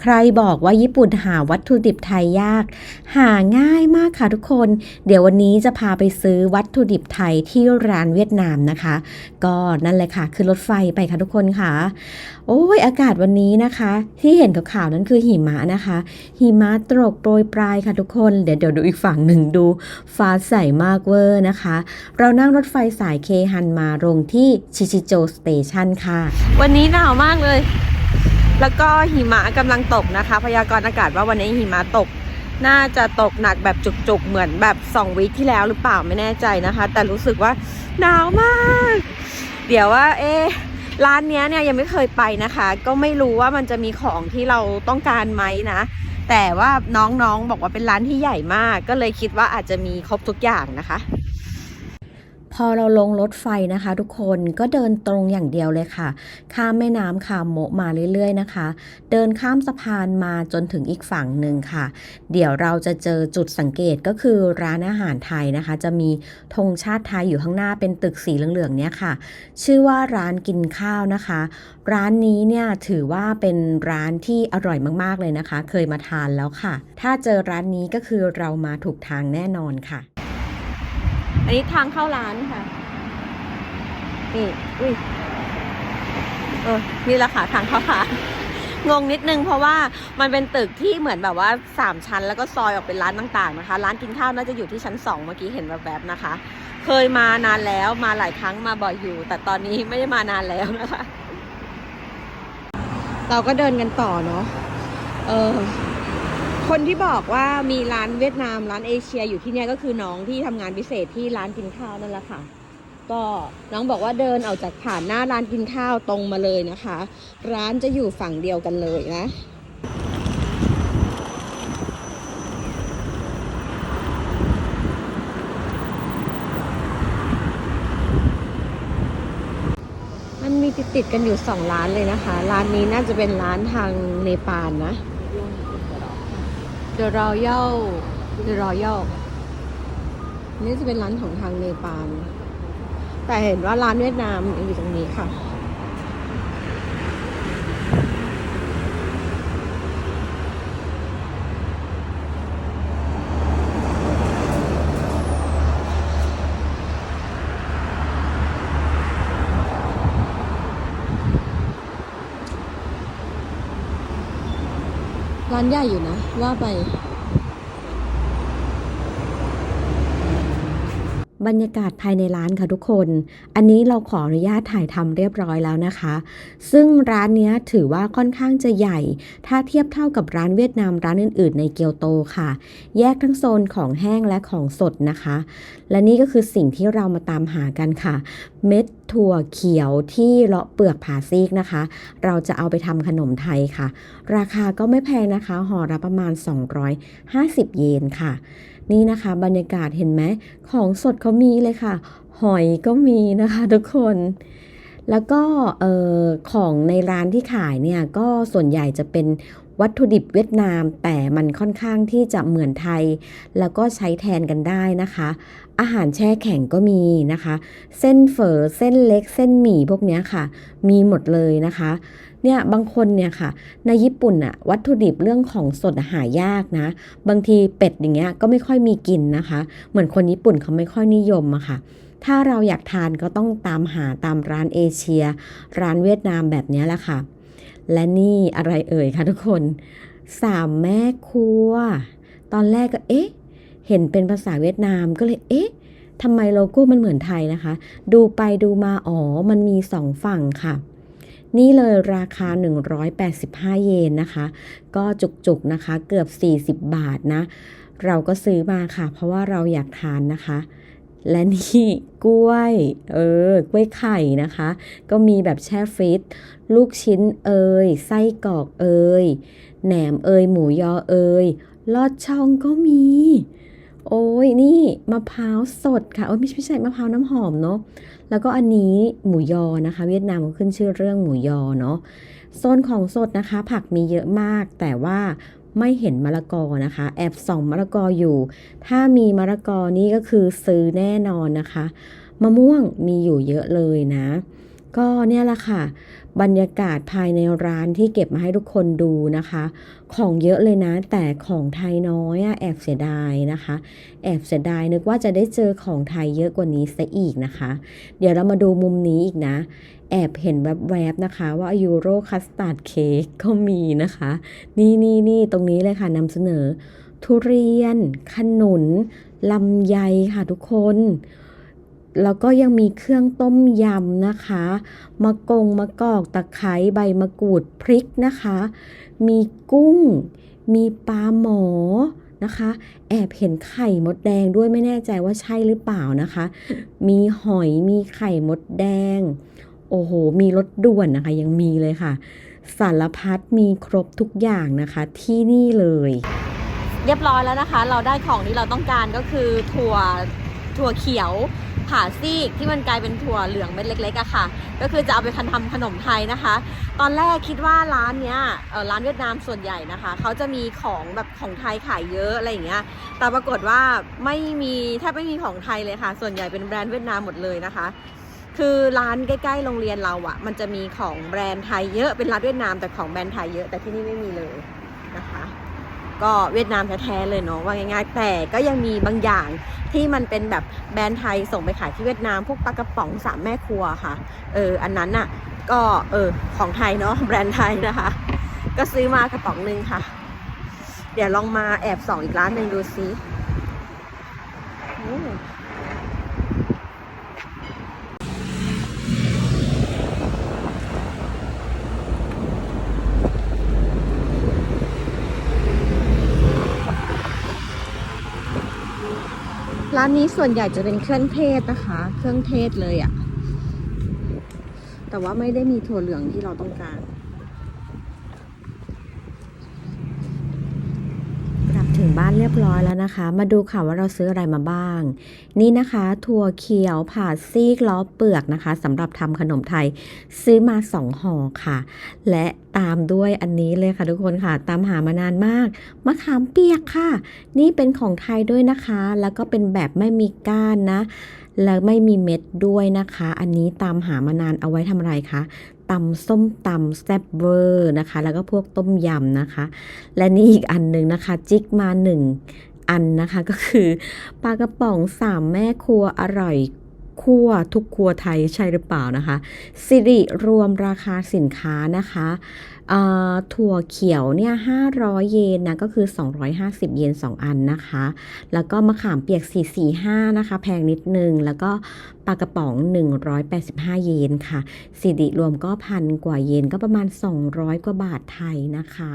ใครบอกว่าญี่ปุ่นหาวัตถุดิบไทยยาก หาง่ายมากค่ะทุกคน เดี๋ยววันนี้จะพาไปซื้อวัตถุดิบไทยที่ร้านเวียดนามนะคะ ก็นั่นเลยค่ะคือรถไฟไปค่ะทุกคนค่ะ โอ้ยอากาศวันนี้นะคะ ที่เห็นกับข่าวนั้นคือหิมะนะคะ หิมะตกโปรยปลายค่ะทุกคน เดี๋ยวเดี๋ยวดูอีกฝั่งหนึ่งดู ฟ้าใสมากเวอร์นะคะ เรานั่งรถไฟสายเคฮันมาลงที่ชิชิโจสเตชันค่ะ วันนี้หนาวมากเลย แล้วก็หิมะกำลังตกนะคะ พยากรณ์อากาศว่าวันนี้หิมะตก น่าจะตกหนักแบบจุกๆ เหมือนแบบ2วีคที่แล้วหรือเปล่าไม่แน่ใจนะคะ แต่รู้สึกว่าหนาวมาก เดี๋ยวว่าเอะร้านนี้เนี่ยยังไม่เคยไปนะคะ ก็ไม่รู้ว่ามันจะมีของที่เราต้องการไหมนะ แต่ว่าน้องๆบอกว่าเป็นร้านที่ใหญ่มาก ก็เลยคิดว่าอาจจะมีครบทุกอย่างนะคะ อเราลงรถไฟนะคะ ทุกคนก็เดินตรงอย่างเดียวเลยค่ะ ข้ามแม่น้ำคามโมมาเรื่อยๆนะคะ เดินข้ามสะพานมาจนถึงอีกฝั่งหนึ่งค่ะ เดี๋ยวเราจะเจอจุดสังเกตก็คือร้านอาหารไทยนะคะ จะมีธงชาติไทยอยู่ข้างหน้าเป็นตึกสีเหลืองๆเนี้ยค่ะ ชื่อว่าร้านกินข้าวนะคะ ร้านนี้เนี่ยถือว่าเป็นร้านที่อร่อยมากๆเลยนะคะ เคยมาทานแล้วค่ะ ถ้าเจอร้านนี้ก็คือเรามาถูกทางแน่นอนค่ะ อันนี้ทางเข้าร้านค่ะ นี่ อุ้ย เออ นี่แหละค่ะทางเข้าร้าน งงนิดนึงเพราะว่ามันเป็นตึกที่เหมือนแบบว่าสามชั้น แล้วก็ซอยออกเป็นร้านต่างๆนะคะ ร้านกินข้าวน่าจะอยู่ที่ชั้นสองเมื่อกี้เห็นแบบๆนะคะ เคยมานานแล้วมาหลายครั้งมาบ่อยอยู่ แต่ตอนนี้ไม่ได้มานานแล้วนะคะ เราก็เดินกันต่อเนาะ เออ คนที่บอกว่ามีร้านเวียดนามร้านเอเชียอยู่ที่เนี่ยก็คือน้องที่ทำงานพิเศษที่ร้านกินข้าวนั่นแหละค่ะ ก็น้องบอกว่าเดินออกจากผ่านหน้าร้านกินข้าวตรงมาเลยนะคะ ร้านจะอยู่ฝั่งเดียวกันเลยนะมันมีติดติดกันอยู่สองร้านเลยนะคะ ร้านนี้น่าจะเป็นร้านทางเนปาลนะ The Royal The Royal นี่จะเป็นร้านของทางเนปาลแต่เห็นว่าร้านเวียดนามอยู่ตรงนี้ค่ะ ร้านใหญ่อยู่นะ ว่าไป บรรยากาศภายในร้านค่ะทุกคน อันนี้เราขออนุญาตถ่ายทำเรียบร้อยแล้วนะคะ ซึ่งร้านนี้ถือว่าค่อนข้างจะใหญ่ ถ้าเทียบเท่ากับร้านเวียดนามร้านอื่น ๆ ในเกียวโตค่ะ แยกทั้งโซนของแห้งและของสดนะคะ และนี่ก็คือสิ่งที่เรามาตามหากันค่ะ เม็ด ถั่วเขียวที่เลาะเปลือกผ่าซีกนะคะ เราจะเอาไปทำขนมไทยค่ะ ราคาก็ไม่แพงนะคะห่อละประมาณ 250 เยนค่ะ นี่นะคะบรรยากาศเห็นไหมของสดเขามีเลยค่ะ หอยก็มีนะคะทุกคนแล้วก็ออของในร้านที่ขายเนี่ยก็ส่วนใหญ่จะเป็น วัตถุดิบเวียดนาม แต่มันค่อนข้างที่จะเหมือนไทย แล้วก็ใช้แทนกันได้นะคะ อาหารแช่แข็งก็มีนะคะ เส้นเฝอเส้นเล็ก เส้นหมี่พวกนี้ค่ะ มีหมดเลยนะคะเนี่ยบางคนเนี่ยค่ะ ในญี่ปุ่นอะวัตถุดิบเรื่องของสดหายากนะ บางทีเป็ดอย่างเงี้ยก็ไม่ค่อยมีกินนะคะ เหมือนคนญี่ปุ่นเขาไม่ค่อยนิยมอะค่ะ ถ้าเราอยากทานก็ต้องตามหาตามร้านเอเชีย ร้านเวียดนามแบบนี้แหละค่ะ และนี่อะไรเอ่ยคะทุกคนสามแม่ครัว ตอนแรกก็เอ๊ะ เห็นเป็นภาษาเวียดนามก็เลยเอ๊ะทำไมโลโก้มันเหมือนไทยนะคะ ดูไปดูมาอ๋อมันมีสองฝั่งค่ะ นี่เลยราคา 185 เยนนะคะ ก็จุกๆนะคะเกือบ 40 บาทนะ เราก็ซื้อมาค่ะ เพราะว่าเราอยากทานนะคะ และนี่กล้วย เออ กล้วยไข่นะคะ ก็มีแบบแช่ฟรีซลูกชิ้นเอยไส้กรอกเอยแหนมเอยหมูยอเอยลอดช่องก็มี โอ้ยนี่มะพร้าวสดค่ะ โอ้ยไม่ใช่ไม่ใช่มะพร้าวน้ำหอมเนาะแล้วก็อันนี้หมูยอนะคะ เวียดนามก็ขึ้นชื่อเรื่องหมูยอเนาะโซนของสดนะคะ ผักมีเยอะมากแต่ว่า ไม่เห็นมะละกอนะคะ แอบส่องมะละกออยู่ ถ้ามีมะละกอนี่ก็คือซื้อแน่นอนนะคะ มะม่วงมีอยู่เยอะเลยนะ ก็เนี่ยแหละค่ะ บรรยากาศภายในร้านที่เก็บมาให้ทุกคนดูนะคะ ของเยอะเลยนะ แต่ของไทยน้อยแอบเสียดายนะคะ แอบเสียดายนึกว่าจะได้เจอของไทยเยอะกว่านี้ซะอีกนะคะ เดี๋ยวเรามาดูมุมนี้อีกนะ แอบเห็นแวบๆนะคะ ว่ายูโรคัสตาร์ดเค้กก็มีนะคะ นี่นี่นี่ตรงนี้เลยค่ะนำเสนอ ทุเรียน ขนุนลำไยค่ะทุกคน แล้วก็ยังมีเครื่องต้มยำนะคะ มะกงมะกอกตะไคร้ใบมะกรูดพริกนะคะ มีกุ้ง มีปลาหมอนะคะ แอบเห็นไข่มดแดงด้วยไม่แน่ใจว่าใช่หรือเปล่านะคะ มีหอยมีไข่มดแดง โอ้โห มีรถด่วนนะคะ ยังมีเลยค่ะ สารพัดมีครบทุกอย่างนะคะที่นี่เลย เรียบร้อยแล้วนะคะ เราได้ของที่เราต้องการก็คือถั่วถั่วเขียว ผ่าซีกที่มันกลายเป็นถั่วเหลืองเม็ดเล็กๆอะค่ะ ก็คือจะเอาไปพันทำขนมไทยนะคะ ตอนแรกคิดว่าร้านเนี้ยร้านเวียดนามส่วนใหญ่นะคะ เขาจะมีของแบบของไทยขายเยอะอะไรอย่างเงี้ย แต่ปรากฏว่าไม่มีแทบไม่มีของไทยเลยค่ะ ส่วนใหญ่เป็นแบรนด์เวียดนามหมดเลยนะคะคือร้านใกล้ๆโรงเรียนเราอะมันจะมีของแบรนด์ไทยเยอะเป็นร้านเวียดนามแต่ของแบรนด์ไทยเยอะแต่ที่นี่ไม่มีเลยนะคะ ก็เวียดนามแท้ๆเลยเนาะว่าง่ายๆ แต่ก็ยังมีบางอย่างที่มันเป็นแบบแบรนด์ไทยส่งไปขายที่เวียดนามพวกปลากระป๋องสามแม่ครัวค่ะ เอออันนั้นน่ะก็เออของไทยเนาะแบรนด์ไทยนะคะ ก็ซื้อมากระป๋องหนึงค่ะ เดี๋ยวลองมาแอบส่องอีกร้านหนึ่งดูซิ ร้านนี้ส่วนใหญ่จะเป็นเครื่องเทศนะคะ เครื่องเทศเลยอะ่ะ แต่ว่าไม่ได้มีถั่วเหลืองที่เราต้องการ กลับ ถึงบ้านเรียบร้อยแล้วนะคะ มาดูค่ะว่าเราซื้ออะไรมาบ้าง นี่นะคะถั่วเขียวผ่าซีกล้อเปลือกนะคะสำหรับทำขนมไทยซื้อมาสองห่อค่ะ และตามด้วยอันนี้เลยค่ะทุกคนค่ะ ตามหามานานมากมะขามเปียกค่ะ นี่เป็นของไทยด้วยนะคะ แล้วก็เป็นแบบไม่มีก้านนะ แล้วไม่มีเม็ดด้วยนะคะ อันนี้ตามหามานานเอาไว้ทำอะไรคะ ตำส้มตำแซ่บเวอร์นะคะ แล้วก็พวกต้มยำนะคะ และนี่อีกอันหนึ่งนะคะ จิกมาหนึ่งอันนะคะก็คือปลากระป๋องสามแม่ครัวอร่อยคั่วทุกครัวไทยใช่หรือเปล่านะคะ สิริรวมราคาสินค้านะคะ ถั่วเขียวเนี่ย500 เยนนะก็คือ 250 เยน 2 อันนะคะ แล้วก็มะขามเปียก 445 นะคะ แพงนิดนึง แล้วก็ปลากระป๋อง 185 เยนค่ะสิริรวมก็พันกว่าเยนก็ประมาณ 200 กว่าบาทไทยนะคะ